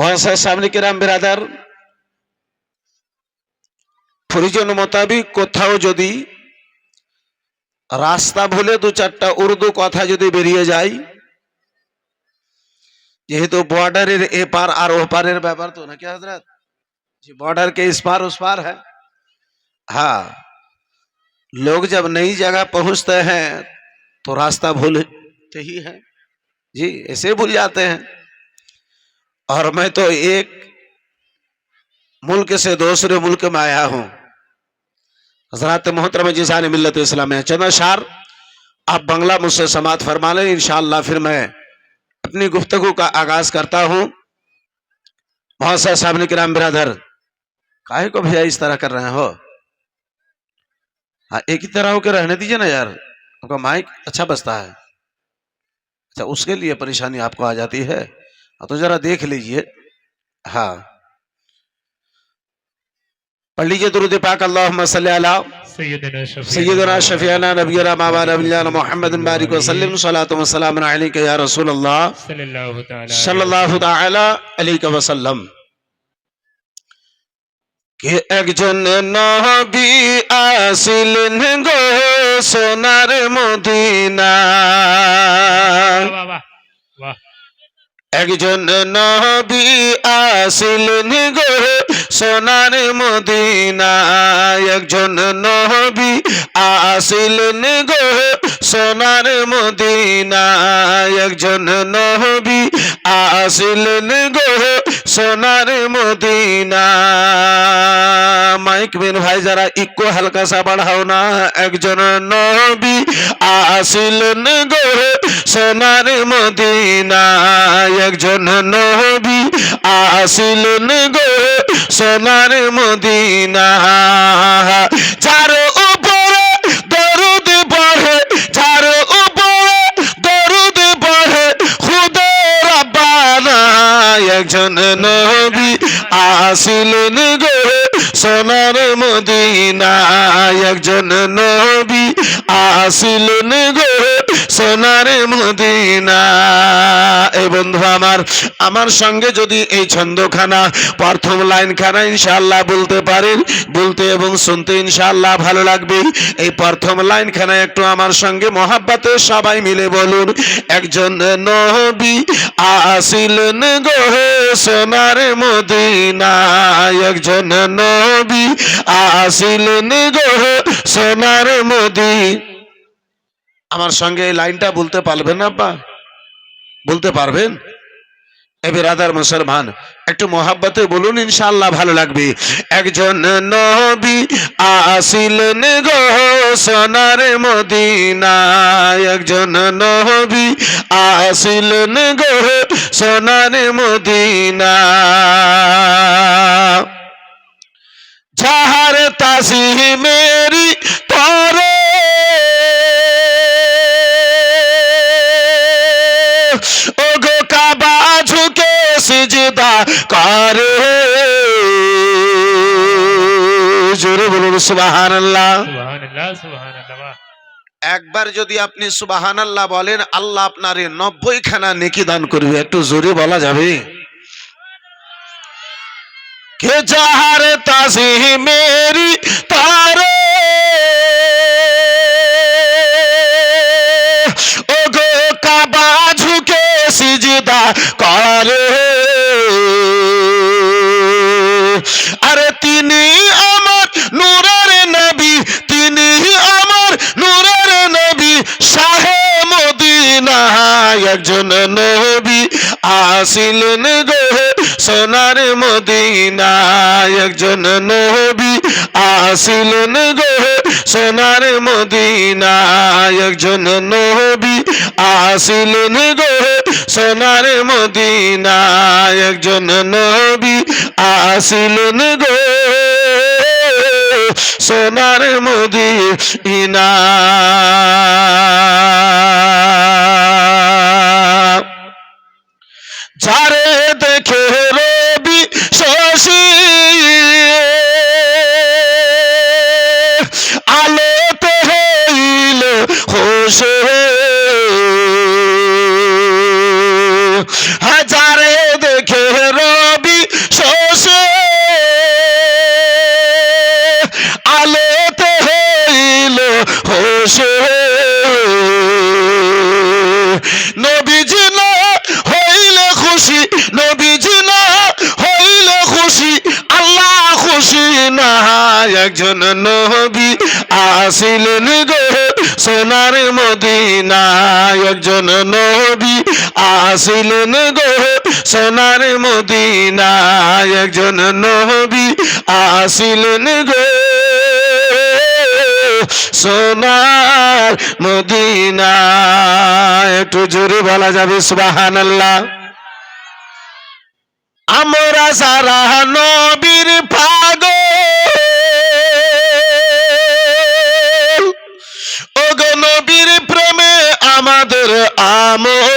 محسن سامنے کرام برادর প্রয়োজন মোতাবিক কোথাও যদি রাস্তা ভুলে দু চারটা উর্দু কথা যদি বেরিয়ে যায়، যেহেতু বর্ডারের এপার ایر ওপারের تو نا کیا حضرت جی بارڈر کے اس پار اس پار ہے ہاں لوگ جب نئی جگہ پہنچتے ہیں تو راستہ بھولتے ہی ہیں جی ایسے بھول جاتے ہیں اور میں تو ایک ملک سے دوسرے ملک میں آیا ہوں۔ حضرات محترم جیسان ملت اسلام چند اشار آپ بنگلہ مجھ سے سماعت فرما لیں، انشاءاللہ پھر میں اپنی گفتگو کا آغاز کرتا ہوں۔ بہت سا صاحب کرام برادر، کاہے کو بھیا اس طرح کر رہے ہو؟ ہاں ایک ہی طرح ہو کے رہنے دیجیے نا یار۔ آپ کا مائک اچھا بستا ہے۔ اچھا اس کے لیے پریشانی آپ کو آ جاتی ہے۔ तो जरा देख लीजिए हाँ पढ़ लीजिए दुरुद पाक अल्लाहुम्मा सल्ली अला सैयदना शफीअना सैयदना शफीना नबीना मावाना नबीना मोहम्मद बारिक वसल्लम सलातु व सलाम अलैका या रसूल अल्लाह सल्लल्लाहु ताला সাল্লাল্লাহু তাআলা আলাইহি ওয়াসাল্লাম কে একজন নবী আসিলেন গো সোনার মদিনা वाह वाह वाह একজন নবী আসিলেন গো সোনার মদিনায়। একজন নবী আসিলেন গো সোনার মদিনায়। একজন নবী আসিলেন গো সোনার মদিনা। মাইক বিন ভাই, যারা ইকো হালকা সা বাড়াও না, একজন নবী আসিলেন গো সোনার মদিনা। একজন নবী আসিলেন গো সোনার মদিনা। আসিলেন গো সোনার মদিনা একজন নবী আসিলেন গো। সোনার মদিনা। এই বন্ধু আমার আমার সঙ্গে যদি এই ছন্দখানা, প্রথম লাইন খানা ইনশাআল্লাহ বলতে পারেন, বলতে এবং শুনতে ইনশাল্লাহ ভালো লাগবে। এই প্রথম লাইন খানা একটু আমার সঙ্গে মহাব্বাতে সবাই মিলে বলুন, একজন নবী আসিলেন গো। সোনার মদিনা একজন নবী আসিলেন গো সোনার মদিনা আমার সঙ্গে এই লাইনটা বলতে পারবেন আব্বা? বলতে পারবেন? এবার আদার মুসলমান, একটু মহাব্বতে বলুন, ইনশাআল্লাহ ভালো লাগবে। একজন নবী আসিলেন গো সোনার মদিনা একজন নবী আসিলেন গো সোনার মদিনা। যাহার তাসি মেরি তরে ও গো কাবা ঝুঁকে সিজদা করে জোরে বলুন সুবহানাল্লাহ सुभान अल्लाह सुभान अल्लाह वाह একবার যদি আপনি সুবহানাল্লাহ বলেন আল্লাহ আপনারে নব্বই খানা নেকি দান করবে একটু জোরে বলা যাবে কে যাহার তাজি মেরি তারে? ও গো কাবা ঝুঁকে সিজদা করে। আরে তিনি আমার নূরের নবী, তিনি আমার নূরের নবী, শাহে মদিনা একজন নবী আসিলেন গো। সোনার মদিনা একজন নবী আসিলেন গো। সোনার মদিনা একজন নবী আসিলেন গো। সোনার মদিনা একজন নবী আসিলেন গো। সোনার মদিনা রেখে রবি শোষে আলোতে হইল হোসে না একজন নবী আসিলেন গো। সোনার মদিনা একজন নবী আসিলেন গো। সোনার মদিনা একজন নবী আসিলেন গো। সোনার মদিনা একটু জোরে বলা যাবে সুবাহান আল্লাহ আমরা সারা নবীর পা আমল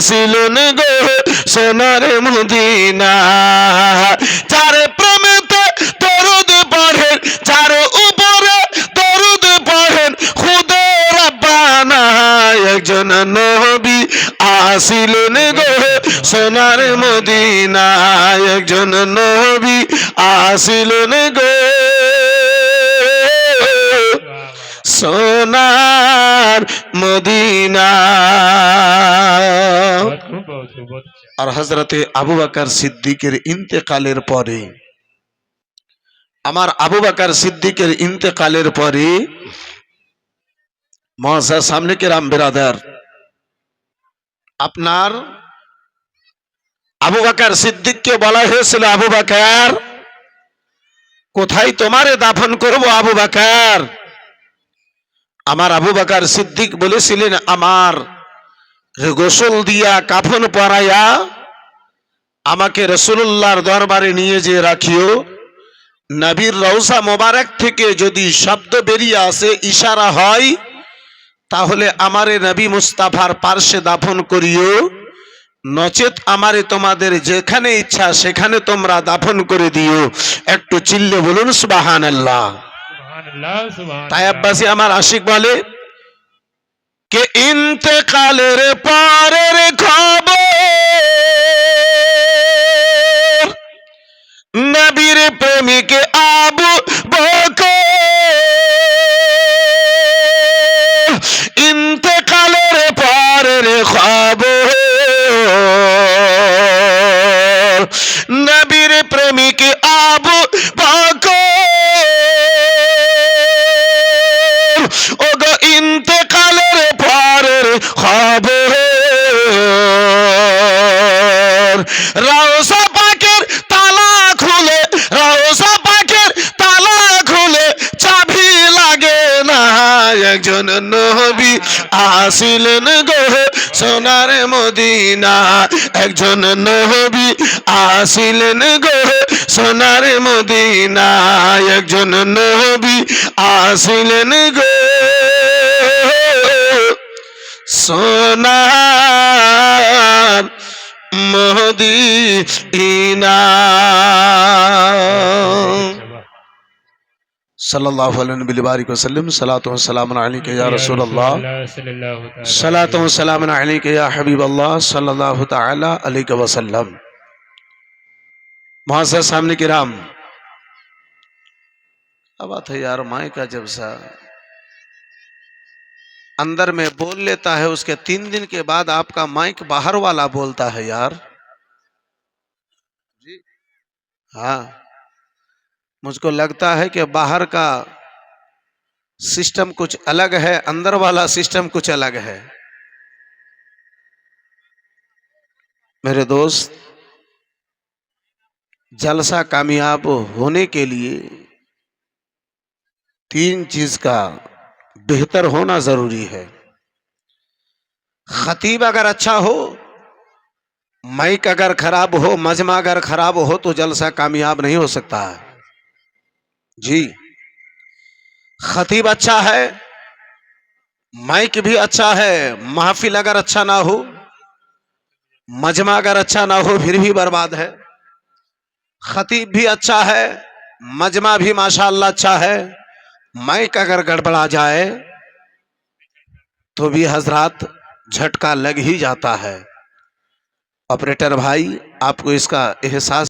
আসিলেন গো সোনার মদিনা। যার প্রেমেতে দরুদ পড়েন, যার উপরে দরুদ পড়েন, খুদে রাব্বানা একজন নবী আসিলেন গো সোনার মদিনা একজন নবী আসিলেন গো। সোনার মদিনা। আর হজরতে আবু বাকার সিদ্দিকের ইন্তেকালের পরে, আমার আবু বাকার সিদ্দিকের ইন্তেকালের পরে মহাসা সামনেকে রাম বেরাদার, আপনার আবু বাকার সিদ্দিককে বলা হয়েছিল, আবু বাকার, কোথায় তোমারে দাফন করব আবু বাকার? আমার আবু বাকার সিদ্দিক বলেছিলেন, আমার গোসল দিয়া কাফন পরাইয়া আমাকে রসুল্লাহর দরবারে নিয়ে যে রাখিও। নাবির রৌসা মোবারক থেকে যদি শব্দ বেরিয়ে আসে ইশারা হয় তাহলে আমারে নবী মুস্তাফার পার্শ্বে দাফন করিও। নচেত আমারে তোমাদের যেখানে ইচ্ছা সেখানে তোমরা দাফন করে দিও। একটু চিল্লে বলুন সুবাহান আল্লাহ তাই আব্বাসী আমার আশিক বলে কে ইন্তেকালের পারের খবর? নবীর প্রেমিক আবু বকর। ইন্তেকালের পারের খবর আসিলেন গো সোনার মদিনা। একজন নবী আসিলেন গো সোনার মদিনা। একজন নবী আসিলেন গো সোনার মদিনা। صلی اللہ علیہ نبی بارک وسلم صلاة و سلام علیک یا رسول اللہ صلاة و سلام علیک یا حبیب اللہ صلی اللہ تعالی علیہ وسلم. معاذ سامنے کرام اب آتا یار مائیں کا جبسہ اندر میں بول لیتا ہے اس کے تین دن کے بعد آپ کا مائک باہر والا بولتا ہے یار۔ جی ہاں۔ مجھ کو لگتا ہے کہ باہر کا سسٹم کچھ الگ ہے، اندر والا سسٹم کچھ الگ ہے۔ میرے دوست، جلسہ کامیاب ہونے کے لیے تین چیز کا بہتر ہونا ضروری ہے۔ خطیب اگر اچھا ہو، مائک اگر خراب ہو، مجمع اگر خراب ہو، تو جلسہ کامیاب نہیں ہو سکتا۔ ہے جی۔ خطیب اچھا ہے، مائک بھی اچھا ہے، محفل اگر اچھا نہ ہو، مجمع اگر اچھا نہ ہو، پھر بھی برباد ہے۔ خطیب بھی اچھا ہے، مجمع بھی ماشاء اللہ اچھا ہے۔ مائک اگر گڑبڑا جائے، تو بھی حضرات جھٹکا لگ ہی جاتا ہے۔ آپریٹر بھائی، آپ کو اس کا احساس